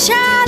Michelle.